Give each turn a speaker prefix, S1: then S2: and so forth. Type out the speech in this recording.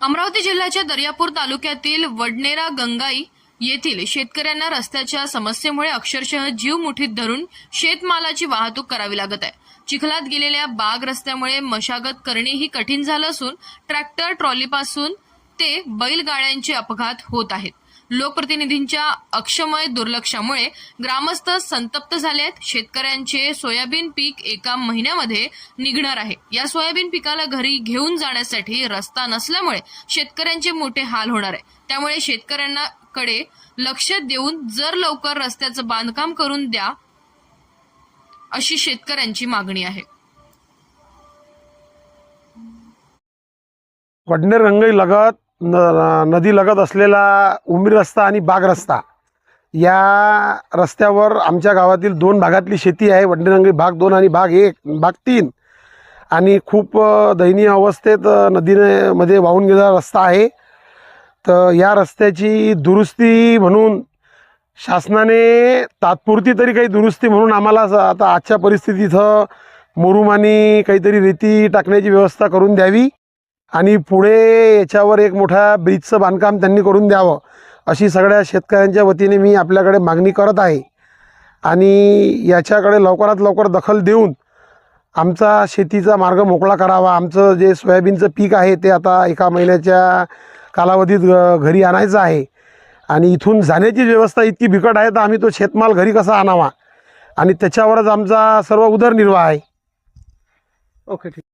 S1: अमरावती जिल्ह्याच्या दर्यापूर तालुक्यातील वडनेरा गंगाई येथील शेतकऱ्यांना रस्त्याच्या समस्येमुळे अक्षरशः जीव मुठीत धरून शेतमालाची वाहतूक करावी लागत आहे. चिखलात गेलेल्या बाग रस्त्यामुळे मशागत करणेही कठीण झालं असून ट्रॅक्टर ट्रॉलीपासून ते बैलगाड्यांचे अपघात होत आहेत. लोकप्रतिनिधींच्या अक्षमय दुर्लक्षामुळे ग्रामस्थ संतप्त झाले आहेत. शेतकऱ्यांचे सोयाबीन पीक एका महिन्यामध्ये निघणार आहे. या सोयाबीन पिकाला घरी घेऊन जाण्यासाठी रस्ता नसल्यामुळे शेतकऱ्यांचे मोठे हाल होणार आहे. त्यामुळे शेतकऱ्यांना कडे लक्ष देऊन जर लवकर रस्त्याचं बांधकाम करून द्या अशी शेतकऱ्यांची मागणी आहे.
S2: वडनेर रंगई लगत न नदी लगत असलेला उमरी रस्ता आणि बाग रस्ता. या रस्त्यावर आमच्या गावातील दोन भागातली शेती आहे. वडनेर भाग दोन आणि भाग एक भाग तीन. आणि खूप दयनीय अवस्थेत नदीने मध्ये वाहून गेलेला रस्ता आहे. तर या रस्त्याची दुरुस्ती म्हणून शासनाने तात्पुरती तरी काही दुरुस्ती म्हणून आम्हाला आता आजच्या परिस्थितीत मुरुमानी काहीतरी रेती टाकण्याची व्यवस्था करून द्यावी. आणि पुढे याच्यावर एक मोठ्या ब्रिजचं बांधकाम त्यांनी करून द्यावं अशी सगळ्या शेतकऱ्यांच्या वतीने मी आपल्याकडे मागणी करत आहे. आणि याच्याकडे लवकरात लवकर दखल देऊन आमचा शेतीचा मार्ग मोकळा करावा. आमचं जे सोयाबीनचं पीक आहे ते आता एका महिन्याच्या कालावधीत घरी आणायचं आहे. आणि इथून जाण्याची व्यवस्था इतकी बिकट आहे तर आम्ही तो शेतमाल घरी कसा आणावा? आणि त्याच्यावरच आमचा सर्व उदरनिर्वाह आहे.
S3: ओके ठीक.